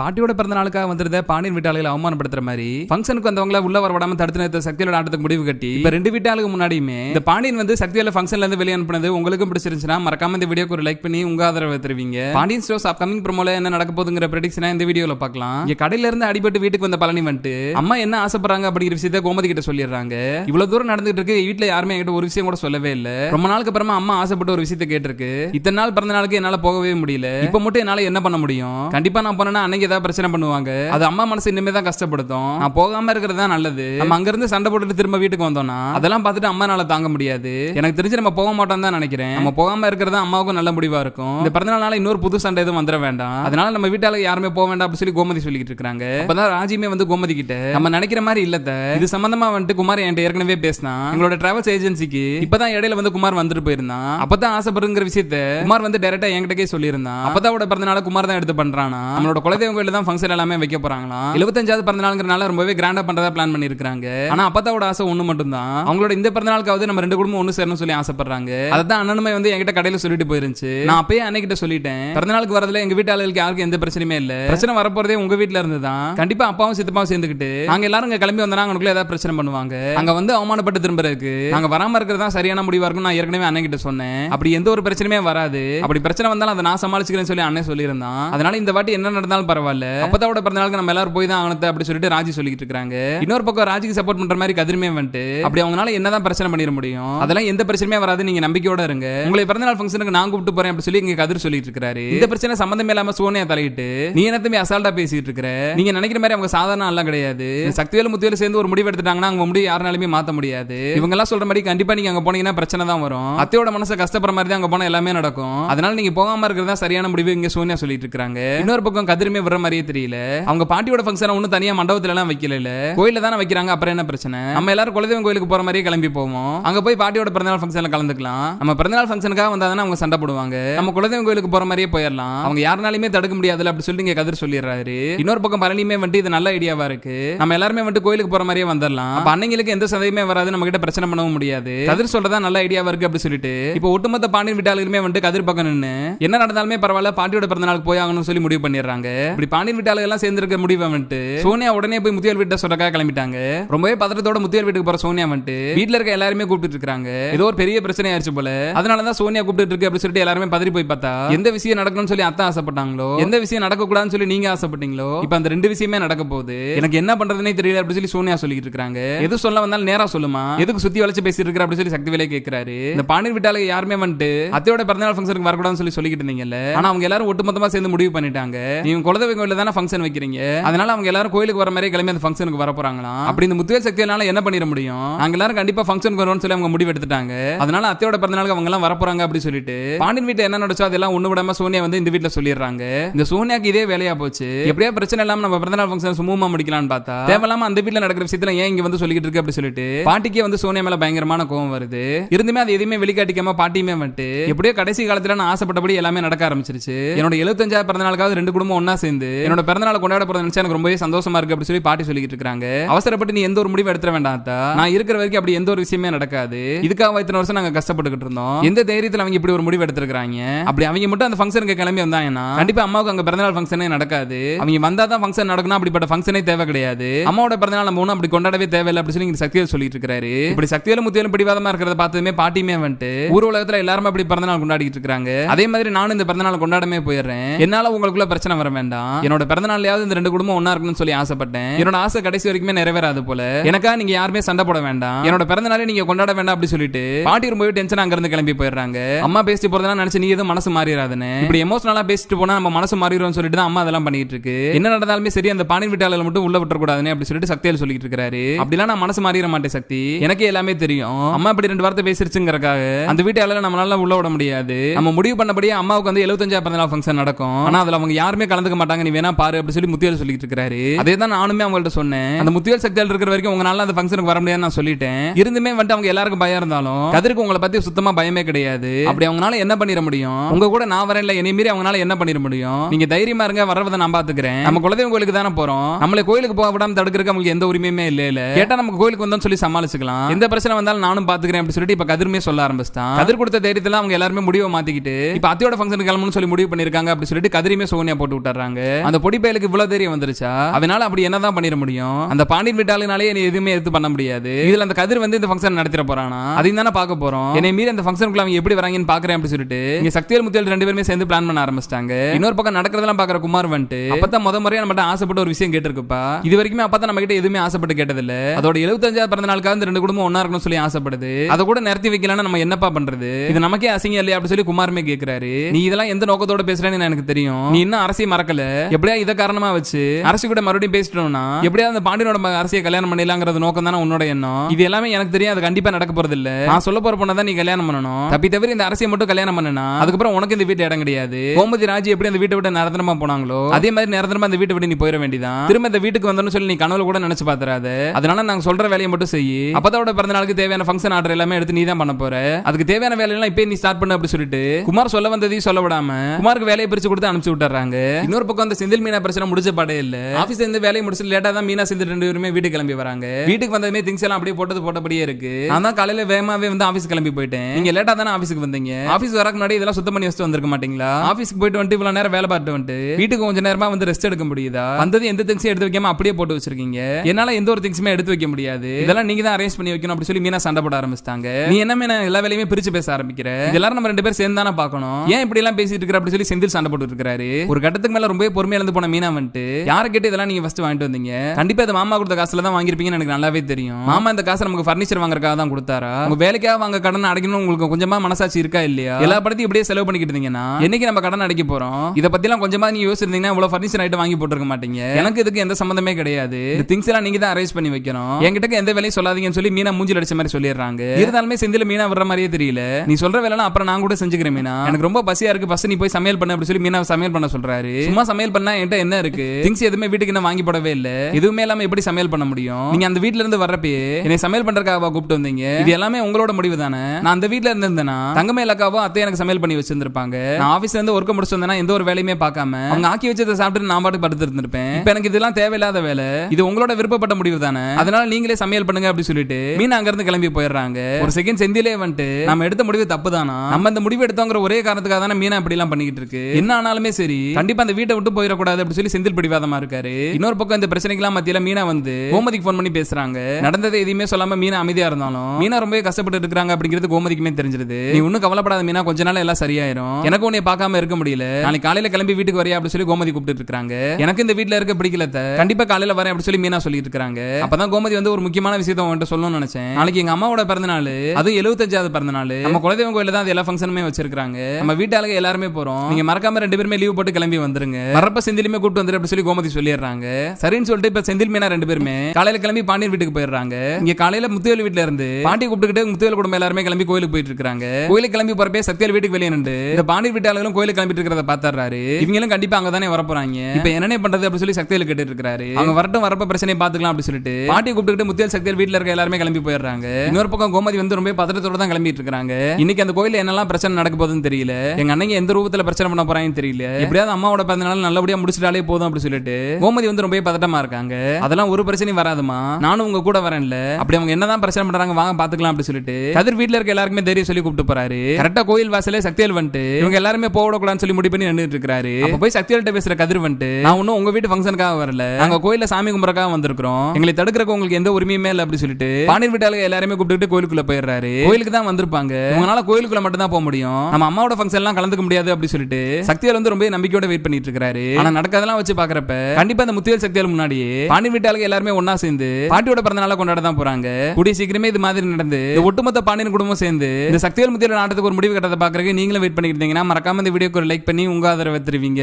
பாட்டியோட பிறந்த நாளுக்காக வந்திருந்த பாண்டியன் வீட்டாளிகளை அவமானப்படுத்துற மாதிரி ஃபங்க்ஷனுக்கு வந்தவங்கள உள்ள வர விடாம தடுத்து நிறுத்த சக்தியோட ஆட்டத்துக்கு முடிவு கட்டி இப்ப ரெண்டு வீட்டாளுக்கு முன்னாடியுமே இந்த பாண்டியன் வந்து சக்தியோட ஃபங்க்ஷன்ல இருந்து வெளியே அனுப்பினது உங்களுக்கும் பிடிச்சிருந்துச்சுன்னா மறக்காம இந்த வீடியோக்கு ஒரு லைக் பண்ணி உங்க ஆதரவு தருவீங்க. பாண்டியன் ஸ்டோர்ஸ் அப்கமிங் ப்ரோமோல என்ன நடக்க போதுங்கிற ப்ரெடிக்ஷனா இந்த வீடியோல பார்க்கலாம். இங்க கடையில இருந்து அடிபட்டு வீட்டுக்கு வந்த பழனி வந்துட்டு அம்மா என்ன ஆசைப்படுறாங்க அப்படிங்கிற விஷயத்த கோமதி கிட்ட சொல்லிடுறாங்க. இவ்வளவு தூரம் நடந்துட்டு இருக்கு வீட்டுல யாருமே என்கிட்ட ஒரு விஷயம் கூட சொல்லவே இல்ல. ரொம்ப நாளுக்கு அப்புறமா அம்மா ஆசைப்பட்டு ஒரு விஷயத்த கேட்டிருக்கு. இத்தனை நாள் பிறந்த நாளுக்கு என்னால போகவே முடியல. இப்ப மட்டும் என்னால என்ன பண்ண முடியும்? கண்டிப்பா நான் போனா அன்னைக்கு ஏதாவது பிரச்சனை பண்ணுவாங்க. அது அம்மா மனசு இனிமே தான் கஷ்டப்படுத்தும். நான் போகாம இருக்கிறது தான் நல்லது. நம்ம அங்க இருந்து சண்டை போட்டுட்டு திரும்ப வீட்டுக்கு வந்தோம்னா அதெல்லாம் பார்த்துட்டு அம்மானால தாங்க முடியாது. எனக்கு தெரிஞ்சு நம்ம போக மாட்டோம் தான் நினைக்கிறேன். நம்ம போகாம இருக்கிறது அம்மாவுக்கும் நல்ல முடிவா இருக்கும். இந்த பிறந்தநாள் இன்னொரு புது சண்டை எதுவும் வந்துட வேண்டாம். அதனால நம்ம வீட்டால யாருமே போக வேண்டாம் அப்படின்னு சொல்லி கோமதி சொல்லிட்டு இருக்காங்க. அப்பதான் ராஜியுமே வந்து கோமதி கிட்ட நம்ம நினைக்கிற மாதிரி இல்லத்த. இது சம்பந்தமா வந்துட்டு குமார் என்கிட்ட ஏற்கனவே பேசினான். எங்களோட டிராவல்ஸ் ஏஜென்சிக்கு இப்பதான் இடையில வந்து குமார் வந்துட்டு போயிருந்தான். அப்பதான் ஆசைப்படுங்கிற விஷயத்த குமார் வந்து டைரக்டா என்கிட்டக்கே சொல்லியிருந்தான். அப்பதான் அவட பிறந்த நாள குமார் தான் எடுத்து பண்றானா. நம்மளோட குலதெய்வம் கோயில தான் ஃபங்க்ஷன் எல்லாமே வைக்க போறாங்களாம். எழுபத்தஞ்சாவது பிறந்த நாளுங்கிறனால ரொம்பவே கிராண்டா பண்றதா பிளான் பண்ணிருக்காங்க ஆனா அப்பத்தாவோட ஆசை ஒண்ணு மட்டும் தான் அவங்களோட இந்த பிறந்த நாளுக்காவது நம்ம ரெண்டு குடும்பம் ஒண்ணு சேரணும் சொல்லி ஆசைப்படுறாங்க. அதான் அண்ணனுமே வந்து என்கிட்ட கடையில சொல்லிட்டு போயிருந்துச்சு. நான் அப்பயே அன்னைக்கிட்ட சொல்லிட்டேன். பிறந்த நாளுக்கு வரதுல எங்க வீட்டு ஆளுகளுக்கு யாருக்கும் எந்த பிரச்சனையுமே இல்ல. பிரச்சனை வரப்போறதே உங்க வீட்டுல இருந்து தான் கண்டிப்பா அப்பாவும் சித்தப்பாவும் சேர்ந்துக்கிட்டு நாங்க எல்லாரும் இங்க கிளம்பி வந்தா அங்களுக்குள்ள ஏதாவது பிரச்சனை பண்ணுவாங்க. அங்க வந்து அவமானப்பட்டு திரும்புறதுக்கு நாங்க வராம இருக்கிறதா சரியான முடிவா இருக்கும் நான் ஏற்கனவே அண்ணன் கிட்ட சொன்னேன். அப்படி எந்த ஒரு பிரச்சனையுமே வராது. அப்படி பிரச்சனை வந்தாலும் அதை நான் சமாளிச்சுக்கிறேன்னு சொல்லி அண்ணன் சொல்லியிருந்தான். அதனால இந்த வாட்டி என்ன நடந்தாலும் பரவாயில்ல. அப்பதாவோட பிறந்த நாளுக்கு நம்ம எல்லாரும் போய் தான் ஆகணும் அப்படி சொல்லிட்டு ராஜி சொல்லிட்டு இருக்காங்க. இன்னொரு பக்கம் ராஜிக்கு சப்போர்ட் பண்ற மாதிரி கதிர்மே வந்துட்டு அப்படி அவங்களால என்னதான் பிரச்சனை பண்ணிட முடியும்? அதெல்லாம் எந்த பிரச்சனையுமே வராது நீங்க நம்பிக்கையோட இருங்க. உங்களை பிறந்த நாள் ஃபங்க்ஷனுக்கு நான் கூப்பிட்டு போறேன் அப்படி சொல்லி இங்க கதிர் சொல்லிட்டு இருக்காரு. இந்த பிரச்சனை சம்பந்தமே இல்லாம சோனியா தலையிட்டு நீ என்னத்துமே அசால்ட்டா பேசிட்டு இருக்கிற நீங்க நினைக்கிற மாதிரி அவங்க சாதாரண எல்லாம் கிடையாது. சக்திவேலு முத்துவேலு சேர்ந்து ஒரு முடிவு எடுத்துட்டாங்கன்னா அவங்க முடிவு யாருனாலுமே மாத்த முடியாது. இவங்க எல்லாம் சொல்ற மாதிரி கண்டிப்பா நீங்க அங்க போனீங்கன்னா பிரச்சனை தான் வரும். அத்தையோட மனசை கஷ்டப்படுற மாதிரி தான் அங்க போனா எல்லாமே நடக்கும். அதனால நீங்க போகாம இருக்கிறது சரியான முடிவு இங்க சோனியா சொல்லிட்டு இருக்காங்க. இன்னொரு பக்கம் கதிருமே வர மாதிரியே தெரியல. அவங்க பாட்டியோட ஃபங்க்ஷன் ஒன்னும் தனியாக மண்டபத்துல எல்லாம் வைக்கல கோயில தானே வைக்கிறாங்க அப்புறம் என்ன பிரச்சனை? நம்ம எல்லாரும் குலதெய்வம் கோயிலுக்கு போற மாதிரியே கிளம்பி போவோம். அங்க போய் பாட்டியோட பிறந்தநாள் ஃபங்க்ஷன்ல கலந்துக்கலாம். நம்ம பிறந்தநாள் ஃபங்க்ஷனுக்காக வந்தாதானே அவங்க சண்டை போடுவாங்க. நம்ம குலதெய்வம் கோயிலுக்கு போற மாதிரியே போயிடலாம். அவங்க யாருனாலுமே தடுக்க முடியாதுல அப்படி சொல்லிட்டு இங்க கதிர் சொல்லிடுறாரு. இன்னொரு பக்கம் பழனியுமே வந்துட்டு இது நல்ல ஐடியாவா இருக்கு. நம்ம எல்லாருமே வந்துட்டு கோயிலுக்கு போற மாதிரியே வந்துடலாம். அப்ப அன்னைங்களுக்கு எந்த சந்தேகமே வராது நம்ம கிட்ட பிரச்சனை பண்ணவும் முடியாது. கதிர் சொல்றதா நல்ல ஐடியாவா இருக்கு அப்படி சொல்லிட்டு இப்போ ஒட்டுமொத்த பாண்டியன் விட்டாலுமே வந்துட்டு கதிர் பக்கம் நின்று என்ன நடந்தாலுமே பரவாயில்ல பாட்டியோட பிறந்தநாளுக்கு போய் ஆகணும்னு சொல்லி முடிவு பண்ணிடுறாங்க. இப்படி பாண்டியன் வீட்டு எல்லாம் சேர்ந்திருக்க முடிவு வந்துட்டு? சோனியா உடனே போய் முத்தியல் வீட்டை சொல்றக்காக கிளம்பிட்டாங்க. ரொம்பவே பதட்டத்தோட முத்தியல் வீட்டுக்கு போற சோனியா வந்துட்டு வீட்ல இருக்க எல்லாருமே கூப்பிட்டு இருக்காங்க. ஏதோ ஒரு பெரிய பிரச்சனை ஆயிடுச்சு போல. அதனாலதான் சோனியா கூப்பிட்டு இருக்கு அப்படின்னு சொல்லிட்டு எல்லாருமே பதறி போய் பார்த்தா எந்த விஷயம் நடக்கணும்னு சொல்லி அத்தை ஆசைப்பட்டாங்களோ எந்த விஷயம் நடக்க கூடாதுன்னு சொல்லி நீங்க ஆசைப்பட்டீங்களோ இப்ப அந்த ரெண்டு விஷயமே நடக்க போகுது. எனக்கு என்ன பண்றதுனே தெரியல அப்படின்னு சொல்லி சோனியா சொல்லிட்டு இருக்காங்க. எது சொல்ல வந்தாலும் நேரா சொல்லுமா? எதுக்கு சுத்தி வளைச்சு பேசிட்டு இருக்கிற அப்படின்னு சொல்லி சக்தி விலை கேட்கிறாரு இந்த பாண்டியர் வீட்டால யாருமே வந்துட்டு அத்தையோட பிறந்தநாள் ஃபங்க்ஷனுக்கு வரக்கூடாதுன்னு சொல்லி சொல்லிக்கிட்டு இருந்தீங்கல்ல. ஆனா அவங்க எல்லாரும் ஒட்டுமொத்தமா சேர்ந்து முடிவு பண்ணிட்டாங்க. நீங்க குலதெய்வ கோயில தானே ஃபங்க்ஷன் வைக்கிறீங்க? அதனால அவங்க எல்லாரும் கோயிலுக்கு வர மாதிரி கிளம்பி அந்த ஃபங்க்ஷனுக்கு வர போறாங்களாம் அப்படி இந்த முத்துவேல் சக்தியால என்ன பண்ணிட முடியும்? நாங்க எல்லாரும் கண்டிப்பா ஃபங்க்ஷனுக்கு வருவோம்னு சொல்லி அவங்க முடிவு எடுத்துட்டாங்க. அதனால அத்தையோட பிறந்தநாளுக்கு அவங்க எல்லாம் வர போறாங்க அப்படி சொல்லிட்டு பாண்டியன் வீட்டுல என்ன நடச்சோ அதெல்லாம் ஒண்ணு விடாம சோனியா வந்து இந்த வீட்டுல சொல்லிடுறாங்க. இந்த சோனியாக்கு இதே வேலையா போச்சு. எப்படியா பிரச்சனை இல்லாம நம்ம பிறந்தநாள் ஃபங்க்ஷன் சுமூகமா முடிக்கலாம்னு பார்த்தா தேவையில்லாம அந்த வீட்டுல நடக்கிற விஷயத்துல ஏன் இங்க வந்து சொல்லிக்கிட்டு இருக்கு அப்படி சொல்லிட்டு பாட்டிக்கே வந்து சோனியா மேல பயங்கரமான கோவம் வருது. இருந்துமே அது எதுவுமே வெளிக்காட்டிக்காம பாட்டியுமே வந்துட்டு எப்படியோ கடைசி காலத்துல நான் ஆசைப்பட்டபடி எல்லாமே நடக்க ஆரம்பிச்சிருச்சு. என்னோட எழுபத்தஞ்சாவது பிறந்த நாளுக்காவது ரெண்டு குடும்பம் ஒன்னா சேர்ந்து என்னோட பிறந்த நாள் கொண்டாட போறது நினைச்சா எனக்கு ரொம்பவே சந்தோஷமா இருக்கு அப்படின்னு சொல்லி பாட்டி சொல்லிட்டு இருக்காங்க. அவசரப்பட்டு நீ எந்த ஒரு முடிவு எடுத்துட வேண்டாம் நான் இருக்கிற வரைக்கும் அப்படி எந்த ஒரு விஷயமே நடக்காது. இதுக்காக இத்தனை வருஷம் நாங்க கஷ்டப்பட்டுக்கிட்டு இருந்தோம். எந்த தைரியத்துல அவங்க இப்படி ஒரு முடிவு எடுத்திருக்காங்க அப்படி அவங்க மட்டும் அந்த ஃபங்க்ஷனுக்கு கிளம்பி வந்தாங்கன்னா கண்டிப்பா அம்மாவுக்கு அங்க பிறந்தநாள் ஃபங்க்ஷனே நடக்காது. அவங்க வந்தா தான் ஃபங்க்ஷன் நடக்கணும் அப்படிப்பட்ட ஃபங்க்ஷனே தேவை கிடையாது. அம்மாவோட பிறந்தநாள் நம்ம ஒன்றும் அப்படி கொண்டாடவே தேவையில்லை அப்படின்னு சொல்லி சக்தியில் சொல்லிட்டு இருக்காரு. இப்படி சக்திவேலும் முத்தியிலும் பிடிவாதமா இருக்கிறத பார்த்ததுமே பாட்டியுமே வந்துட்டு ஊர் உலகத்துல எல்லாருமே அப்படி பிறந்தநாள் கொண்டாடிட்டு இருக்காங்க. அதே மாதிரி நானும் இந்த பிறந்தநாள் கொண்டாடமே போயிடுறேன். என்னால உங்களுக்குள்ள பிரச்சனை வர வேண்டாம். என்னோட பிறந்தநாள்லயாவது இந்த ரெண்டு குடும்பம் ஒன்னா இருக்கணும்னு சொல்லி ஆசைப்பட்டேன். என்னோட ஆசை கடைசி வரைக்குமே நிறைவேறாது போல. எனக்கா நீங்க யாருமே சண்டை போட வேண்டாம். என்னோட பிறந்தநாளே நீங்க கொண்டாட வேண்டாம் அப்படி சொல்லிட்டு பாட்டி ரொம்பவே டென்ஷன் அங்க இருந்து கிளம்பி போயிடுறாங்க. அம்மா பேசிட்டு போறதெல்லாம் நினைச்சு நீ எதுவும் மனசு மாறிடாதுன்னு இப்படி எமோஷனலா பேசிட்டு போனா நம்ம மனசு மாறிடும் சொல்லிட்டு தான் அம்மா அதெல்லாம் பண்ணிட்டு இருக்கு என்ன நடந்தாலுமே சரி அந்த பாணி வீட்டாளர் மட்டும் உள்ள விட்டுறக்கூடாதுன்னு அப்படி சொல்லிட்டு சக்தியால் சொல்லிட்டு இருக்காரு அப்படிலாம் நான் மனசு மாறிட மாட்டேன் சக்தி. எனக்கே எல்லாமே தெரியும். அம்மா இப்படி ரெண்டு வார்த்தை பேசிருச்சுங்கிறக்காக அந்த வீட்டாளர் நம்மளால உள்ள விட முடியாது. நம்ம முடிவு பண்ணபடியே அம்மாவுக்கு வந்து எழுபத்தஞ்சா பிறந்தநாள் ஃபங்க்ஷன் நடக்கும். ஆனா அதுல அவங்க யாருமே கலந்துக்க மாட்டாங்க நீ வேணா பாரு அப்படி சொல்லி முத்தியால் சொல்லிட்டு இருக்காரு அதே தான் நானுமே அவங்கள்ட்ட சொன்னேன். அந்த முத்தியால் சக்தியால் இருக்கிற வரைக்கும் உங்களால அந்த ஃபங்க்ஷனுக்கு வர முடியாதுன்னு நான் சொல்லிட்டேன். இருந்துமே வந்துட்டு அவங்க எல்லாருக்கும் பயம் இருந்தாலும் கதிருக்கு உங்களை பத்தி சுத்தமா பயமே கிடையாது. அப்படி அவங்களால என்ன பண்ணிட முடியும்? உங்க கூட நான் வரேன்ல என்னை மீறி அவங்களால என்ன பண்ணிட முடியும்? நீங்க தைரியமா இருங்க வர்றதை நான் பாத்துக்கிறேன். நம்ம குலதெய்வம் கோயிலுக்கு தானே போறோம். நம்மளை கோயிலுக்கு போக விடாம தடுக்கிறதுக்கு அவங்களுக்கு எந்த உரிமையுமே இல்ல இல்ல. கேட்டா நமக்கு கோயிலுக்கு வந்தோம்னு சொல்லி சமாளிச்சுக்கலாம். எந்த பிரச்சனை வந்தாலும் நானும் பாத்துக்கிறேன் அப்படி சொல்லிட்டு இப்ப கதிர்மே சொல்ல ஆரம்பிச்சிட்டான். கதிர் கொடுத்த தைரியத்துல அவங்க எல்லாருமே முடிவை மாத்திக்கிட்டு இப்ப அத்தியோட ஃபங்க்ஷனுக்கு கிளம்பணும்னு சொல்லி முடிவு பண்ணிருக்காங்க அப்படி சொல்லிட்டு கதிரியுமே சோனியா போட்டு விட்டுறாங்க. அந்த பொடி பயலுக்கு இவ்வளவு தைரியம் வந்துருச்சா? அதனால அப்படி என்னதான் பண்ணிட முடியும்? அந்த பாண்டியன் வீட்டாளுனாலே நீ எதுவுமே எடுத்து பண்ண முடியாது. இதுல அந்த கதிர் வந்து இந்த ஃபங்க்ஷன் நடத்திட போறானா? அதையும் தானே பார்க்க போறோம். என்னை மீறி அந்த ஃபங்க்ஷனுக்குள்ள அவங்க எப்படி வராங்கன்னு பாக்குறேன் அப்படின்னு சொல்லிட்டு இங்க சக்திவேல் முத்தியல் ரெண்டு பேருமே சேர்ந்து பிளான் பண்ண ஆரம்பிச்சிட்டாங்க. இன்னொரு பக்கம் நடக்கிறதெல்லாம் பாக்குற குமார் வந்துட்டு அப்பதான் முத முறையா நம்மகிட்ட ஆசைப்பட்ட ஒரு விஷயம் கேட்டிருக்குப்பா. இது வரைக்குமே அப்பதான் நம்ம கிட்ட எதுவுமே ஆசைப்பட்டு கேட்டதில்ல. அதோட எழுபத்தஞ்சாவது பிறந்த நாளுக்காக இந்த ரெண்டு குடும்பம் ஒன்னா இருக்கணும்னு சொல்லி ஆசைப்படுது. அதை கூட நிறுத்தி வைக்கலன்னா நம்ம என்னப்பா பண்றது? இது நமக்கே அசிங்கம் இல்லையா அப்படின்னு சொல்லி குமாருமே கேட்கிறாரு நீ இதெல்லாம் எந்த நோக்கத்தோட பேசுறேன்னு எனக்கு தெரியும். நீ இன்னும் அரசியை மறக்கல. எப்படியா இதை காரணமா வச்சு? அரசு கூட மறுபடியும் பேசிட்டோம்னா எப்படியா அந்த பாண்டியனோட அரசியை கல்யாணம் பண்ணிடலாங்கிறது நோக்கம் தானே உன்னோட எண்ணம்? இது எல்லாமே எனக்கு தெரியும் அது கண்டிப்பா நடக்க போறது இல்ல நான் சொல்ல போற பொண்ணை தான் நீ கல்யாணம் பண்ணணும். தப்பி தவிர இந்த அரசியை மட்டும் கல்யாணம் பண்ணனா அதுக்கப்புறம் உனக்கு இந்த வீட்டு இடம் கிடையாது. கோமதி ராஜி எப்படி அந்த வீட்டை விட்டு நிரந்தரமா போனாங்களோ அதே மாதிரி நிரந்தரமா அந்த வீட்டை விட்டு நீ போயிட வேண்டியதான் திரும்ப இந்த வீட்டுக்கு வந்தோம்னு சொல்லி நீ கனவுல கூட நினைச்சு பாத்துறாத. அதனால நாங்க சொல்ற வேலையை மட்டும் செய். அப்பதாவோட பிறந்த நாளுக்கு தேவையான ஃபங்க்ஷன் ஆர்டர் எல்லாமே எடுத்து நீ தான் பண்ண போற. அதுக்கு தேவையான வேலையெல்லாம் இப்பயே நீ ஸ்டார்ட் பண்ணு அப்படி சொல்லிட்டு குமார் சொல்ல வந்ததையும் சொல்ல விடாம குமாருக்கு வேலையை பிரிச்சு கொடுத்து அனுப்பிச்சு விட்டுறாங்க. இன்னொரு பக்கம் அந்த செந்தில் மீனா பிரச்சனை முடிச்ச பாடே இல்ல. ஆபீஸ்ல இருந்து வேலையை முடிச்சு லேட்டா தான் மீனா செந்தில் ரெண்டு பேருமே வீட்டுக்கு கிளம்பி வராங்க. வீட்டுக்கு வந்ததுமே திங்ஸ் எல்லாம் அப்படியே போட்டது போட்டபடியே இருக்கு. நான் தான் காலையில வேகமாவே வந்து ஆபீஸ் கிளம்பி போயிட்டேன். நீங்க லேட்டா தானே ஆபீஸ்க்கு வந்தீங்க? ஆபீஸ் வரக்கு முன்னாடி இதெல்லாம் சுத்தம் பண்ணி வச்சுட்டு வந்திருக்க மாட்டீங்களா? ஆபீஸ்க்கு போயிட்டு வந்துட்டு இவ்வளவு நேரம் வேலை பார்த்து வந்துட்டு வீட்டுக்கு கொஞ்ச நேரமா வந்து ரெஸ்ட் எடுக்க முடியுதா? வந்தது எந்த திங்ஸும் எடுத்து வைக்காம அப்படியே போட்டு வச்சிருக்கீங்க. என்னால எந்த ஒரு திங்ஸுமே எடுத்து வைக்க முடியாது. இதெல்லாம் நீங்க தான் அரேஞ்ச் பண்ணி வைக்கணும் அப்படி சொல்லி மீனா சண்டை போட ஆரம்பிச்சிட்டாங்க. நீ என்ன மீனா எல்லா வேலையுமே பிரிச்சு பேச ஆரம்பிக்கிற? எல்லாரும் நம்ம ரெண்டு பேரும் சேர்ந்து தானே பார்க்கணும். ஏன் இப்படி எல்லாம் பேசிட்டு இருக்கிற அப்படி சொல்லி செந்தில் சண்டை போட்டு இருக்காரு ஒரு கட்டத்துக்கு மேல ரொம்ப பொறுமையா இருந்து போன மீனா வந்துட்டு யாரை கேட்டு இதெல்லாம் நீங்க ஃபர்ஸ்ட் வாங்கிட்டு வந்தீங்க? கண்டிப்பா இது மாமா கொடுத்த காசுல தான் வாங்கிருப்பீங்கன்னு எனக்கு நல்லாவே தெரியும். மாமா இந்த காசை நமக்கு ஃபர்னிச்சர் வாங்குறதுக்காக தான் கொடுத்தாரா? உங்க வேலைக்காக வாங்க கடன் அடைக்கணும் உங்களுக்கு கொஞ்சமா மனசாட்சி இருக்கா இல்லையா? எல்லா படத்தையும் இப்படியே செலவு பண்ணிக்கிட்டு இருந்தீங்கன்னா என்னைக்கு நம்ம கடன் அடைக்க போறோம்? இத பத்தி எல்லாம் கொஞ்சமா நீங்க யோசிச்சிருந்தீங்கன்னா இவ்வளவு ஃபர்னிச்சர் ஐட்டம் வாங்கி போட்டுருக்க மாட்டீங்க. எனக்கு இதுக்கு எந்த சம்பந்தமே கிடையாது. திங்ஸ் எல்லாம் நீங்க தான் அரேஞ்ச் பண்ணி வைக்கணும் என்கிட்ட எந்த வேலையும் சொல்லாதீங்கன்னு சொல்லி மீனா மூஞ்சில் அடிச்ச மாதிரி சொல்லிடுறாங்க. இருந்தாலுமே செந்தில மீனா வர்ற மாதிரியே தெரியல. நீ சொல்ற வேலை அப்புறம் நான் கூட செஞ்சுக்கிறேன் மீனா. எனக்கு ரொம்ப பசியா இருக்கு. பஸ் நீ போய் சமையல் பண்ண அப்படி சொல்லி மீனா சமையல் பண்ண சொல்றாரு. சும்மா சமையல் பண்ணா என்கிட்ட என்ன இருக்கு? திங்ஸ் எதுவுமே வீட்டுக்கு என்ன வாங்கி போடவே இல்ல. எதுவுமே இல்லாம எப்படி சமையல் பண்ண முடியும்? நீங்க அந்த வீட்ல இருந்து வர்றப்பயே என்னை சமையல் பண்றதுக்காக கூப்பிட்டு வந்தீங்க? இது எல்லாமே உங்களோட முடிவு தானே? நான் அந்த வீட்ல இருந்திருந்தேனா? தங்கமேல அக்காவும் அத்தை எனக்கு சமையல் பண்ணி வச்சிருந்திருப்பாங்க. நான் ஆபீஸ்ல இருந்து ஒர்க்க முடிச்சு வந்தேனா எந்த ஒரு வேலையுமே பார்க்காம அவங்க ஆக்கி வச்சதை சாப்பிட்டு நான் பாட்டு படுத்து இருந்திருப்பேன். இப்ப எனக்கு இதெல்லாம் தேவையில்லாத வேலை. இது உங்களோட விருப்பப்பட்ட முடிவு தானே? அதனால நீங்களே சமையல் பண்ணுங்க அப்படி சொல்லிட்டு மீன் அங்க இருந்து கிளம்பி போயிடுறாங்க. ஒரு செகண்ட் செந்திலே வந்துட்டு நம்ம எடுத்த முடிவு தப்பு தானா நம்ம இந்த முடிவு எடுத்தோங்கிற ஒரே காரணத்துக்காக தானே மீனா இப்படி எல்லாம் பண்ணிக்கிட்டு இருக்கு? என்ன ஆனாலுமே சரி கண்டிப்பா அந்த வீட்டை விட்டு போயிடக்கூடாது அப்படின்னு சொல்லி செந்தில் பிடிவாதமா இருக்காரு. இன்னொரு பக்கம் இந்த பிரச்சனைக்கெல்லாம் மத்தியில மீனா வந்து கோமதிக்கு ஃபோன் பண்ணி பேசுறாங்க. நடந்ததை எதுவுமே சொல்லாம மீனா அமைதியா இருந்தாலும் மீனா ரொம்பவே கஷ்டப்பட்டு இருக்காங்க அப்படிங்கிறது கோமதிக்குமே தெரிஞ்சிருது. நீ ஒன்னும் கவலைப்படாத மீனா கொஞ்ச நாள் எல்லாம் சரியாயிரும். எனக்கு உன்னை பார்க்காம இருக்க முடியல. நாளைக்கு காலையில கிளம்பி வீட்டுக்கு வரையா அப்படின்னு சொல்லி கோமதி கூப்பிட்டு இருக்காங்க. எனக்கு இந்த வீட்ல இருக்க பிடிக்கல கண்டிப்பா காலையில வரேன் அப்படி சொல்லி மீனா சொல்லிட்டு இருக்காங்க. அப்பதான் கோமதி வந்து ஒரு முக்கியமான விஷயத்த உன்கிட்ட சொல்லணும்னு நினைச்சேன். நாளைக்கு எங்க அம்மாவோட பிறந்த நாள் அது எழுபத்தஞ்சாவது பிறந்த நாள் நம்ம குலதெய்வம் கோயில தான் அது எல்லா ஃபங்க்ஷனுமே வச்சிருக்காங்க நம்ம வீட்டாளுங்க எல்லாருமே போறோம். நீங்க மறக்காம ரெண்டு பேருமே லீவ் போட்டு கிளம்பி வந்துருங்க. வரப்ப செந்திலுமே கூப்பிட்டு வந்துரு அப்படி சொல்லி கோமதி சொல்லிடுறாங்க. சரின்னு சொல்லிட்டு இப்ப செந்தில் மீனா ரெண்டு பேருமே காலையில கிளம்பி பாண்டியன் வீட்டுக்கு போயிடுறாங்க. இங்க காலையில முத்துவேல் வீட்டுல இருந்து பாண்டி கூப்பிட்டுக்கிட்டு முத்துவேல் குடும்பம் எல்லாருமே கிளம்பி கோயிலுக்கு போயிட்டு இருக்காங்க. கோயிலுக்கு கிளம்பி போறப்பே சத்தியல் வீட்டுக்கு வெளியே நின்று இந்த பாண்டியன் வீட்டாளர்களும் கோயிலுக்கு கிளம்பிட்டு இருக்கிறத பாத்தாரு இவங்களும் கண்டிப்பா அங்க தானே இப்ப என்ன பண்றது அப்படி சொல்லி சக்தியில் கேட்டு இருக்காரு. அவங்க வரட்டும் வரப்ப பிரச்சனை பாத்துக்கலாம் அப்படி சொல்லிட்டு பாட்டி கூப்பிட்டுக்கிட்டு முத்தியல் சக்தியால் வீட்டுல இருக்க எல்லாருமே கிளம்பி போயிடுறாங்க. இன்னொரு பக்கம் கோமதி வந்து ரொம்ப பதட்டத்தோட தான் கிளம்பிட்டு இருக்காங்க. இன்னைக்கு அந்த கோயில்ல என்னெல்லாம் பிரச்சனை நடக்க போகுதுன்னு தெரியல. எங்க அண்ணங்க எந்த ரூபத்துல பிரச்சனை பண்ண போறாங்கன்னு தெரியல. எப்படியாவது அம்மாவோட பிறந்தநாள் நல்லபடியா முடிச்சிட்டாலே போதும் அப்படி சொல்லிட்டு கோமதி வந்து ரொம்ப பதட்டமா இருக்காங்க. அதெல்லாம் ஒரு பிரச்சனையும் வராதுமா நானும் உங்க கூட வரேன்ல. அப்படி அவங்க என்னதான் பிரச்சனை பண்றாங்க வாங்க பாத்துக்கலாம் அப்படி சொல்லிட்டு கதிர் வீட்ல இருக்க எல்லாருக்குமே தைரியம் சொல்லி கூப்பிட்டு போறாரு. கரெக்டா கோயில் வாசலே சக்தியல் வந்துட்டு இவங்க எல்லாருமே போகக்கூடாதுன்னு சொல்லி முடிவு பண்ணி நின்றுட்டு இருக்காரு. போய் சக்தியல்கிட்ட பேசுற கதிர் வந்துட்டு நான் ஒன்னும் உங்க வீட்டு ஃபங்க்ஷனுக்காக வரல. நாங்க கோயில சாமி கும்பிடக்காக வந்திருக்கிறோம். எங்களை தடுக்கிறக்கு உங்களுக்கு எந்த உரிமையுமே இல்ல அப்படி சொல்லிட்டு பாண்டியர் வீட்டாளுங்க எல்லாருமே கூப்பிட்டு கோயிலுக்குள்ள போயிடுறாரு. கோயிலுக்கு தான் வந்திருப்பாங்க. உங்களால கோயிலுக்குள்ள மட்டும் தான் போக முடியும். நம்ம அம்மாவோட ஃபங்க்ஷன் எல்லாம் கலந்துக்க முடியாது அப்படி சொல்லிட்டு சக்தியால் வந்து ரொம்ப நம்பிக்கையோட வெயிட் பண்ணிட்டு இருக்காரு. ஆனா நடக்காதெல்லாம் வச்சு பாக்குறப்ப கண்டிப்பா அந்த முத்தியல் சக்தியால் முன்னாடியே பாண்டியன் வீட்டாளுக்கு எல்லாருமே ஒண்ணா சேர்ந்து பாட்டியோட பிறந்த நாளா கொண்டாட தான் போறாங்க. கூடிய சீக்கிரமே இது மாதிரி நடந்து ஒட்டுமொத்த பாண்டியன் குடும்பம் சேர்ந்து இந்த சக்தியால் முத்தியல் நாட்டத்துக்கு ஒரு முடிவு கட்டத்தை பாக்குறதுக்கு நீங்களும் வெயிட் பண்ணிட்டு இருந்தீங்கன்னா மறக்காம இந்த வீடியோக்கு ஒரு லைக் பண்ணி உங்க ஆதரவை தருவீங்க.